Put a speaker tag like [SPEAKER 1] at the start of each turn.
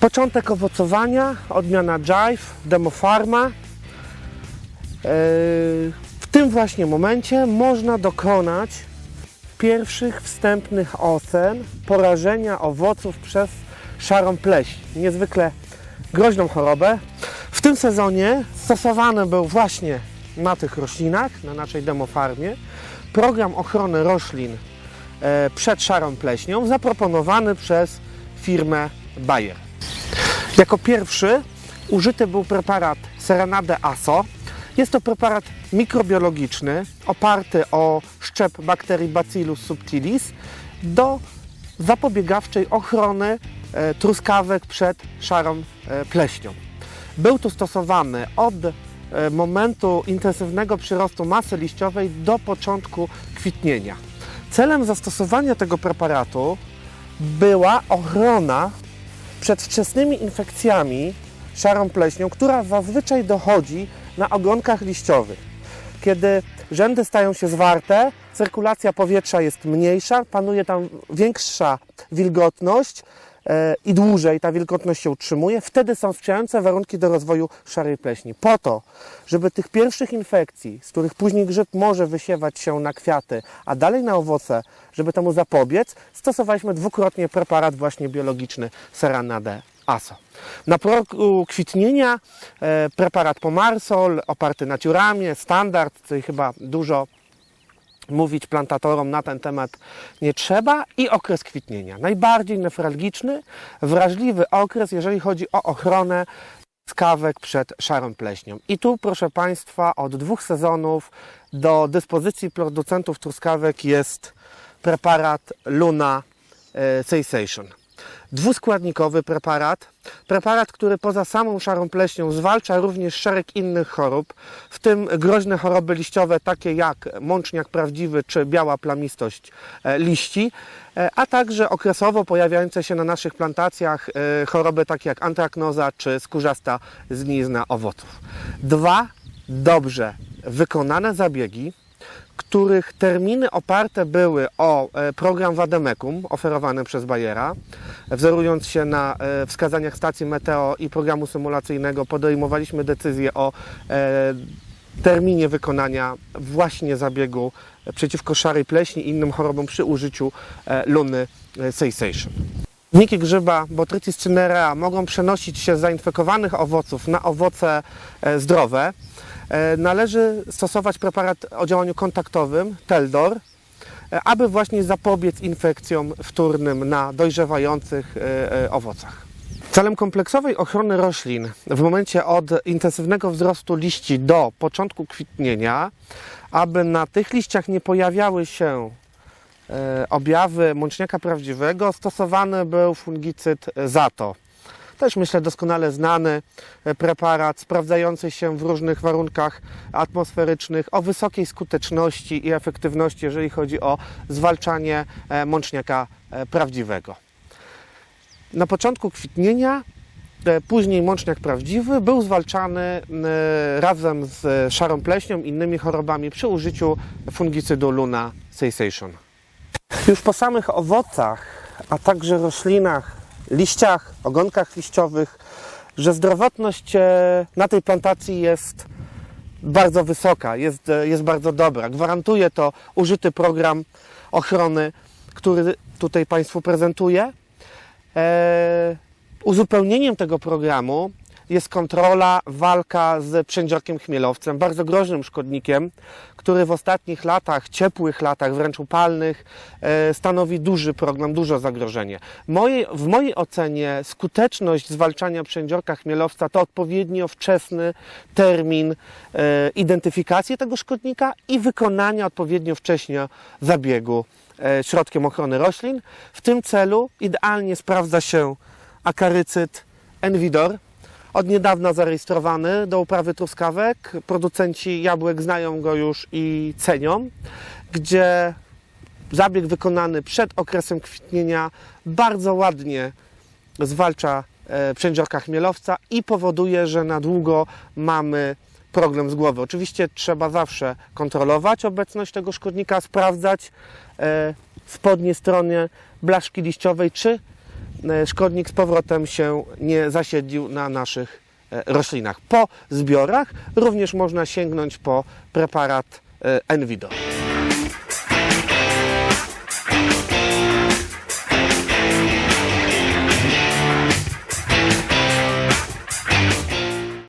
[SPEAKER 1] Początek owocowania, odmiana Jive, Demofarma. Yy, W tym właśnie momencie można dokonać pierwszych wstępnych ocen porażenia owoców przez szarą pleśń. Niezwykle groźną chorobę. W tym sezonie stosowany był właśnie na tych roślinach, na naszej demofarmie, program ochrony roślin e, przed szarą pleśnią zaproponowany przez firmę Bayer. Jako pierwszy użyty był preparat Serenade ASO. Jest to preparat mikrobiologiczny oparty o szczep bakterii Bacillus subtilis do zapobiegawczej ochrony e, truskawek przed szarą e, pleśnią. Był tu stosowany od e, momentu intensywnego przyrostu masy liściowej do początku kwitnienia. Celem zastosowania tego preparatu była ochrona przed wczesnymi infekcjami szarą pleśnią, która zazwyczaj dochodzi na ogonkach liściowych. Kiedy rzędy stają się zwarte, cyrkulacja powietrza jest mniejsza, panuje tam większa wilgotność i dłużej ta wilgotność się utrzymuje, wtedy są sprzyjające warunki do rozwoju szarej pleśni. Po to, żeby tych pierwszych infekcji, z których później grzyb może wysiewać się na kwiaty, a dalej na owoce, żeby temu zapobiec, stosowaliśmy dwukrotnie preparat właśnie biologiczny Seranade ASO. Na progu kwitnienia e, preparat Pomarsol oparty na ciuramie, standard, tutaj chyba dużo mówić plantatorom na ten temat nie trzeba i okres kwitnienia. Najbardziej newralgiczny, wrażliwy okres, jeżeli chodzi o ochronę skawek przed szarą pleśnią. I tu, proszę Państwa, od dwóch sezonów do dyspozycji producentów truskawek jest preparat Luna e, Sensation. Dwuskładnikowy preparat, preparat, który poza samą szarą pleśnią zwalcza również szereg innych chorób, w tym groźne choroby liściowe, takie jak mączniak prawdziwy czy biała plamistość e, liści, e, a także okresowo pojawiające się na naszych plantacjach e, choroby takie jak antraknoza czy skórzasta zgnizna owoców. Dwa dobrze wykonane zabiegi, których terminy oparte były o e, program Wademekum oferowany przez Bayera. Wzorując się na e, wskazaniach stacji meteo i programu symulacyjnego, podejmowaliśmy decyzję o e, terminie wykonania właśnie zabiegu przeciwko szarej pleśni i innym chorobom przy użyciu luny Sensation. Wniki grzyba Botrytis cinerea mogą przenosić się z zainfekowanych owoców na owoce zdrowe. E, Należy stosować preparat o działaniu kontaktowym, Teldor, e, aby właśnie zapobiec infekcjom wtórnym na dojrzewających e, owocach. Celem kompleksowej ochrony roślin w momencie od intensywnego wzrostu liści do początku kwitnienia, aby na tych liściach nie pojawiały się objawy mączniaka prawdziwego, stosowany był fungicyd Zato. Też myślę doskonale znany e, preparat, sprawdzający się w różnych warunkach atmosferycznych, o wysokiej skuteczności i efektywności, jeżeli chodzi o zwalczanie e, mączniaka e, prawdziwego. Na początku kwitnienia, później mączniak prawdziwy był zwalczany razem z szarą pleśnią i innymi chorobami przy użyciu fungicydu Luna Sensation. Już po samych owocach, a także roślinach, liściach, ogonkach liściowych, że zdrowotność e, na tej plantacji jest bardzo wysoka, jest, e, jest bardzo dobra. Gwarantuje to użyty program ochrony, który tutaj Państwu prezentuję. E, uzupełnieniem tego programu jest kontrola, walka z przędziorkiem chmielowcem, bardzo groźnym szkodnikiem, który w ostatnich latach, ciepłych latach, wręcz upalnych, e, stanowi duży problem, duże zagrożenie. W mojej ocenie skuteczność zwalczania przędziorka chmielowca to odpowiednio wczesny termin e, identyfikacji tego szkodnika i wykonania odpowiednio wcześnie zabiegu e, środkiem ochrony roślin. W tym celu idealnie sprawdza się akarycyd Envidor, od niedawna zarejestrowany do uprawy truskawek. Producenci jabłek znają go już i cenią, gdzie zabieg wykonany przed okresem kwitnienia bardzo ładnie zwalcza e, przędziorka chmielowca i powoduje, że na długo mamy problem z głowy. Oczywiście trzeba zawsze kontrolować obecność tego szkodnika, sprawdzać e, w spodniej stronie blaszki liściowej, czy e, szkodnik z powrotem się nie zasiedlił na naszych e, roślinach. Po zbiorach również można sięgnąć po preparat e, Envido.